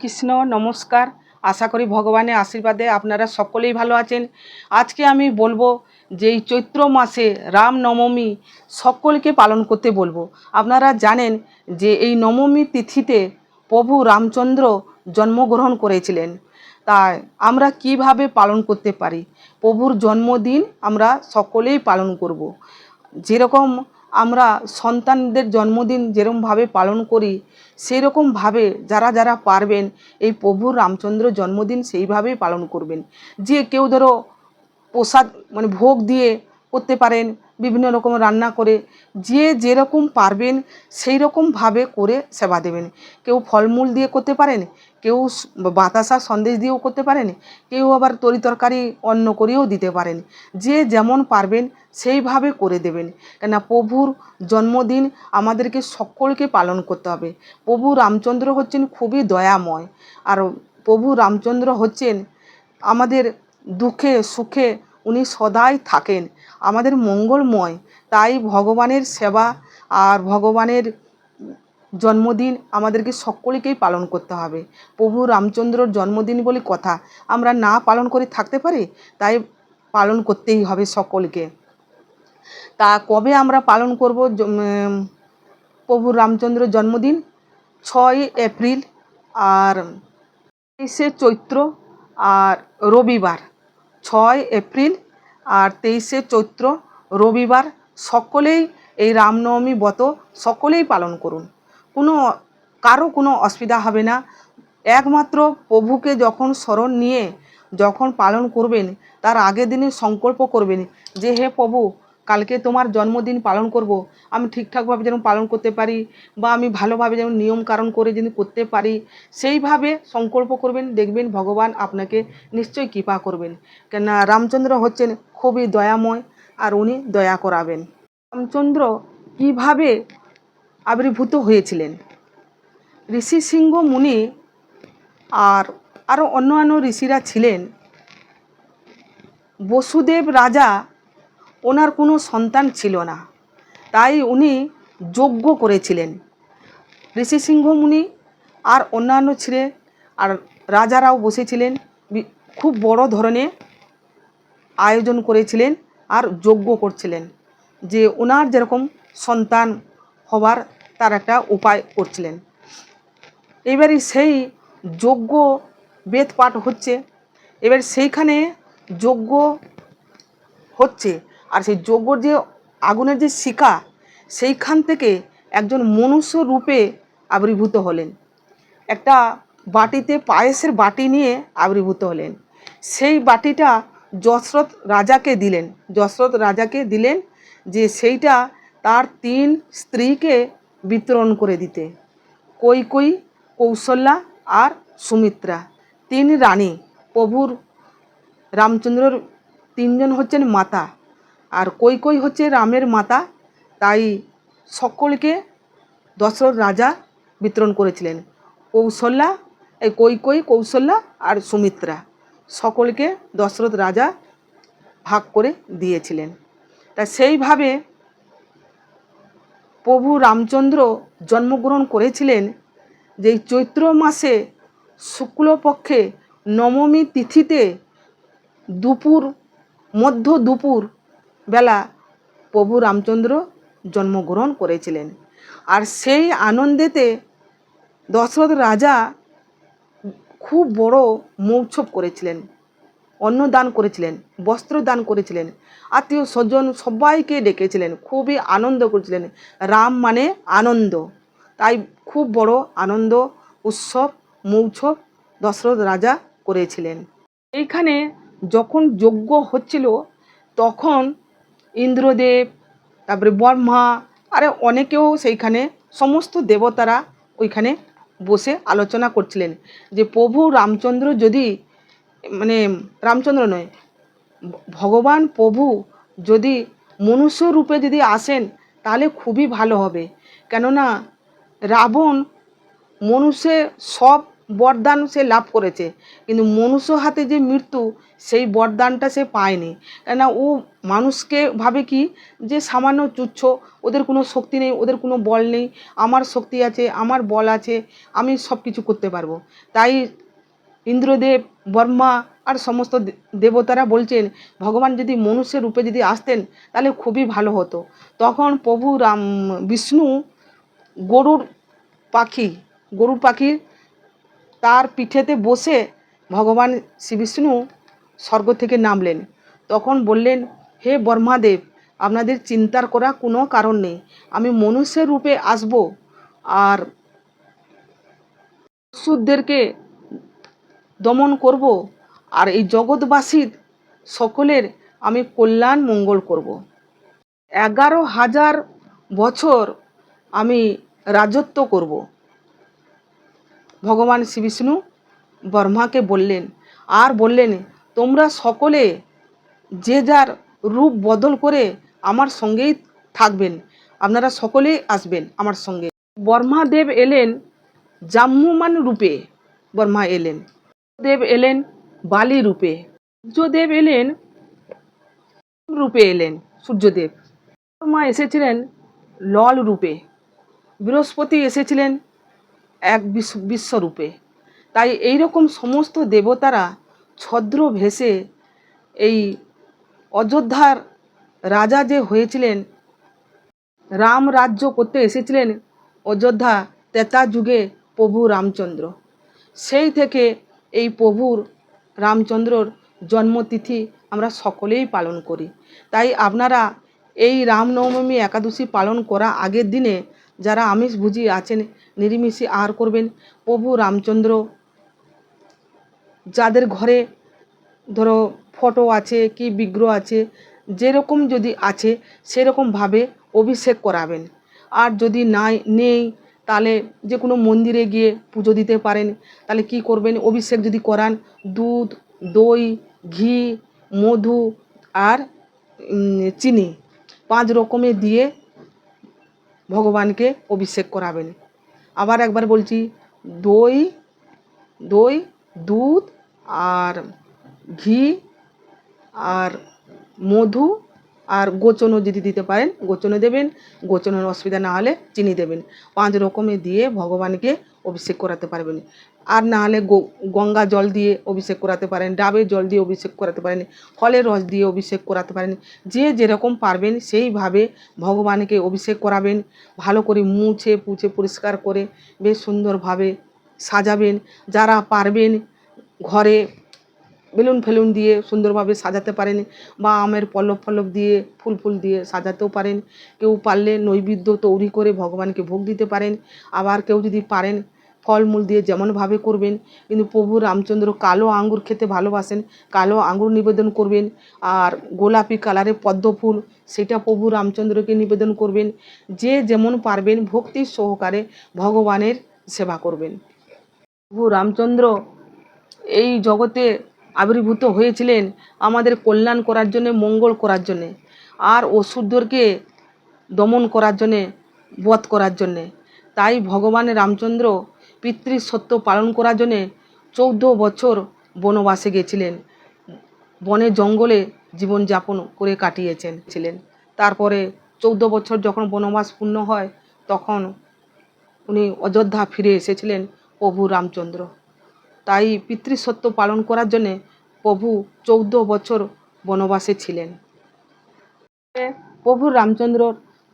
কৃষ্ণ, নমস্কার। আশা করি ভগবানের আশীর্বাদে আপনারা সকলেই ভালো আছেন। আজকে আমি বলব যে এই চৈত্র মাসে রামনবমী সকলকে পালন করতে বলব। আপনারা জানেন যে এই নবমী তিথিতে প্রভু রামচন্দ্র জন্মগ্রহণ করেছিলেন। তাই আমরা কীভাবে পালন করতে পারি? প্রভুর জন্মদিন আমরা সকলেই পালন করব। যেরকম আমরা সন্তানদের জন্মদিন যেরকমভাবে পালন করি সেরকমভাবে যারা যারা পারবেন এই প্রভু রামচন্দ্র জন্মদিন সেইভাবেই পালন করবেন। যে কেউ ধরো প্রসাদ মানে ভোগ দিয়ে করতে পারেন বিভিন্ন রকম রান্না করে যে যেরকম পারবেন সেই রকমভাবে করে সেবা দেবেন। কেউ ফলমূল দিয়ে করতে পারেন, কেউ বাতাসা সন্দেশ দিয়েও করতে পারেন, কেউ আবার তরি তরকারি অন্ন করেও দিতে পারেন। যে যেমন পারবেন সেইভাবে করে দেবেন। কেন প্রভুর জন্মদিন আমাদেরকে সকলকে পালন করতে হবে। প্রভু রামচন্দ্র হচ্ছেন খুবই দয়াময়। আর প্রভু রামচন্দ্র হচ্ছেন আমাদের দুঃখে সুখে উনি সদাই থাকেন। আমাদের মঙ্গলময়। তাই ভগবানের সেবা আর ভগবানের জন্মদিন আমাদেরকে সকলকেই পালন করতে হবে। প্রভু রামচন্দ্রর জন্মদিন বলে কথা। আমরা না পালন করে থাকতে পারি, তাই পালন করতেই হবে সকলকে। তা কবে আমরা পালন করব? প্রভু রামচন্দ্রের জন্মদিন ছয় এপ্রিল আর তেইশে চৈত্র আর রবিবার। ছয় এপ্রিল আর তেইশে চৈত্র রবিবার সকলেই এই রামনবমী ব্রত সকলেই পালন করুন। কোনো, কারও কোনো অসুবিধা হবে না। একমাত্র প্রভুকে যখন স্মরণ নিয়ে যখন পালন করবেন, তার আগের দিনে সংকল্প করবেন যে, হে প্রভু কালকে তোমার জন্মদিন পালন করব। আমি ঠিকঠাকভাবে যেন পালন করতে পারি বা আমি ভালোভাবে যেন নিয়ম কারণ করে যেন করতে পারি, সেইভাবে সংকল্প করবেন, দেখবেন ভগবান আপনাকে নিশ্চয়ই কৃপা করবেন। কেননা রামচন্দ্র হচ্ছেন খুবই দয়াময় আর উনি দয়া করাবেন। রামচন্দ্র কীভাবে আবির্ভূত হয়েছিলেন? ঋষি সিংহ মুনি আর আরও অন্যান্য ঋষিরা ছিলেন। বসুদেব রাজা ওনার কোনো সন্তান ছিল না। তাই উনি যজ্ঞ করেছিলেন। ঋষি সিংহ মুনি আর অন্যান্য ছিলেন আর রাজারাও বসেছিলেন। খুব বড় ধরনের আয়োজন করেছিলেন আর যজ্ঞ করছিলেন যে ওনার যেরকম সন্তান হবার তার একটা উপায় করছিলেন। এবারে সেই যজ্ঞ বেদ পাঠ হচ্ছে। এবার সেইখানে যজ্ঞ হচ্ছে। আর সেই যজ্ঞর যে আগুনের যে শিকা সেইখান থেকে একজন মনুষ্য রূপে আবির্ভূত হলেন। একটা বাটিতে পায়েসের বাটি নিয়ে আবির্ভূত হলেন। সেই বাটিটা যশরথ রাজাকে দিলেন। যশরথ রাজাকে দিলেন যে সেইটা তার তিন স্ত্রীকে বিতরণ করে দিতে। কৈকই কৌশল্যা আর সুমিত্রা। তিন রানী, প্রভুর রামচন্দ্রর তিনজন হচ্ছেন মাতা। আর কৈকই হচ্ছে রামের মাতা, তাই সকলকে দশরথ রাজা বিতরণ করেছিলেন। কৌশল্যা, এই কৈকই কৌশল্যা আর সুমিত্রা সকলকে দশরথ রাজা ভাগ করে দিয়েছিলেন। তা সেইভাবে প্রভু রামচন্দ্র জন্মগ্রহণ করেছিলেন যে চৈত্র মাসে শুক্লপক্ষে নবমী তিথিতে দুপুর, মধ্য দুপুর বেলা প্রভু রামচন্দ্র জন্মগ্রহণ করেছিলেন। আর সেই আনন্দেতে দশরথ রাজা খুব বড় মৌৎসব করেছিলেন, অন্ন দান করেছিলেন, বস্ত্র দান করেছিলেন, আত্মীয় স্বজন সবাইকে ডেকেছিলেন, খুবই আনন্দ করেছিলেন। রাম মানে আনন্দ, তাই খুব বড় আনন্দ, উৎসব মৌৎসব দশরথ রাজা করেছিলেন। এইখানে যখন যজ্ঞ হচ্ছিল, তখন ইন্দ্রদেব, তারপরে ব্রহ্মা আরে অনেকেও সেইখানে সমস্ত দেবতারা ওইখানে বসে আলোচনা করছিলেন যে প্রভু রামচন্দ্র যদি মানে রামচন্দ্র নয়, ভগবান প্রভু যদি মনুষ্য রূপে যদি আসেন তাহলে খুবই ভালো হবে। কেননা রাবণ মনুষ্যের সব বরদান সে লাভ করেছে, কিন্তু মনুষ্য হাতে যে মৃত্যু সেই বরদানটা সে পায়নি। কেননা ও মানুষকে ভাবে কি যে সামান্য তুচ্ছ, ওদের কোনো শক্তি নেই, ওদের কোনো বল নেই, আমার শক্তি আছে, আমার বল আছে, আমি সব কিছু করতে পারব। তাই ইন্দ্রদেব, বর্মা আর সমস্ত দেবতারা বলছেন, ভগবান যদি মনুষ্যের রূপে যদি আসতেন, তাহলে খুবই ভালো হতো। তখন প্রভু রাম, বিষ্ণু গরুর পাখি গরুর পাখি তার পিঠেতে বসে ভগবান শ্রী বিষ্ণু স্বর্গ থেকে নামলেন। তখন বললেন, হে বর্মাদেব, আপনাদের চিন্তার করা কোনো কারণ নেই। আমি মনুষ্যের রূপে আসব আর সুদদেরকে দমন করব আর এই জগৎবাসীর সকলের আমি কল্যাণ মঙ্গল করব। এগারো হাজার বছর আমি রাজত্ব করব। ভগবান শ্রী বিষ্ণু ব্রহ্মাকে বললেন। আর বললেন তোমরা সকলে যে যার রূপ বদল করে আমার সঙ্গেই থাকবেন। আপনারা সকলেই আসবেন আমার সঙ্গে। ব্রহ্মাদেব এলেন জাম্মুমান রূপে। বর্মা এলেন। দেব এলেন বালি রূপে। সূর্যদেব এলেন রূপে এলেন সূর্যদেব। বর্মা এসেছিলেন লল রূপে। বৃহস্পতি এসেছিলেন এক বিশ্ব বিশ্বরূপে। তাই এই রকম সমস্ত দেবতারা ছদ্র ভেসে এই অযোধ্যার রাজা যে হয়েছিলেন, রাম রাজ্য করতে এসেছিলেন অযোধ্যা তেতা যুগে প্রভু রামচন্দ্র। সেই থেকে এই প্রভুর রামচন্দ্রর জন্মতিথি আমরা সকলেই পালন করি। তাই আপনারা এই রামনবমী একাদশী পালন করা আগের দিনে যারা আমিষ ভুজি আছেন, নিরামিষই আহার করবেন, প্রভু রামচন্দ্র যাদের ঘরে ধরো ফটো আছে কি বিগ্রহ আছে, যেরকম যদি আছে সেরকমভাবে অভিষেক করাবেন। আর যদি নাই, নেই, তাহলে যে কোনো মন্দিরে গিয়ে পুজো দিতে পারেন। তাহলে কি করবেন? অভিষেক যদি করান, দুধ, দই, ঘি, মধু আর চিনি, পাঁচ রকমে দিয়ে ভগবানকে অভিষেক করাবেন। আবার একবার বলছি, দই দই দুধ আর ঘি আর মধু আর গোচনও যদি দিতে পারেন গোচনও দেবেন। গোচনের অসুবিধা না হলে চিনি দেবেন। পাঁচ রকমের দিয়ে ভগবানকে অভিষেক করাতে পারবেন। আর না হলে গঙ্গা জল দিয়ে অভিষেক করাতে পারেন, ডাবের জল দিয়ে অভিষেক করাতে পারেন, ফলের রস দিয়ে অভিষেক করাতে পারেন। যে যেরকম পারবেন সেইভাবে ভগবানকে অভিষেক করাবেন। ভালো করে মুছে, পুছে, পরিষ্কার করে বেশ সুন্দরভাবে সাজাবেন, যারা পারবেন ঘরে বেলুন ফেলুন দিয়ে সুন্দরভাবে সাজাতে পারেন বা আমের পল্লব ফল্লব দিয়ে, ফুল ফুল দিয়ে সাজাতেও পারেন। কেউ পারলে নৈবেদ্য তৈরি করে ভগবানকে ভোগ দিতে পারেন। আবার কেউ যদি পারেন ফলমূল দিয়ে যেমনভাবে করবেন, কিন্তু প্রভু রামচন্দ্র কালো আঙ্গুর খেতে ভালোবাসেন, কালো আঙ্গুর নিবেদন করবেন, আর গোলাপি কালারের পদ্ম ফুল, সেটা প্রভু রামচন্দ্রকে নিবেদন করবেন। যে যেমন পারবেন ভক্তির সহকারে ভগবানের সেবা করবেন। প্রভু রামচন্দ্র এই জগতে আবির্ভূত হয়েছিলেন আমাদের কল্যাণ করার জন্যে, মঙ্গল করার জন্যে, আর অসুরদেরকে দমন করার জন্যে, বধ করার জন্যে। তাই ভগবান রামচন্দ্র পিতৃ সত্য পালন করার জন্যে চৌদ্দ বছর বনবাসে গেছিলেন। বনে জঙ্গলে জীবনযাপন করে কাটিয়েছেন, ছিলেন। তারপরে চৌদ্দ বছর যখন বনবাস পূর্ণ হয়, তখন উনি অযোধ্যা ফিরে এসেছিলেন। প্রভু রামচন্দ্র। তাই পিতৃসত্য পালন করার জন্যে প্রভু চৌদ্দ বছর বনবাসে ছিলেন। প্রভু রামচন্দ্র,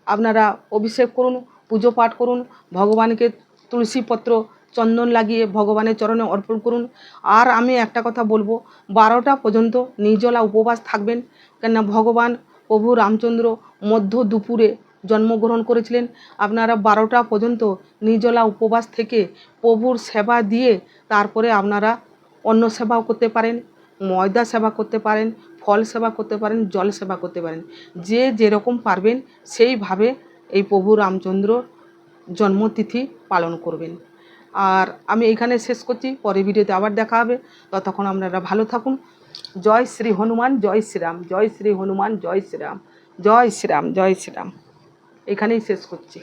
আপনারা অভিষেক করুন, পুজো পাঠ করুন, ভগবানকে তুলসীপত্র চন্দন লাগিয়ে ভগবানের চরণে অর্পণ করুন। আর আমি একটা কথা বলব, বারোটা পর্যন্ত নির্জলা উপবাস থাকবেন। কেননা ভগবান প্রভু রামচন্দ্র মধ্য দুপুরে জন্মগ্রহণ করেছিলেন। আপনারা বারোটা পর্যন্ত নিজলা উপবাস থেকে প্রভুর সেবা দিয়ে তারপরে আপনারা অন্ন সেবাও করতে পারেন, ময়দা সেবা করতে পারেন, ফল সেবা করতে পারেন, জল সেবা করতে পারেন। যে যেরকম পারবেন সেইভাবে এই প্রভু রামচন্দ্র জন্মতিথি পালন করবেন। আর আমি এখানে শেষ করছি পরে ভিডিওতে আবার দেখা হবে। ততক্ষণ আপনারা ভালো থাকুন। জয় শ্রী হনুমান, জয় শ্রীরাম, জয় শ্রী হনুমান, জয় শ্রীরাম জয় শ্রীরাম জয় শ্রীরাম। এখানেই শেষ করছি।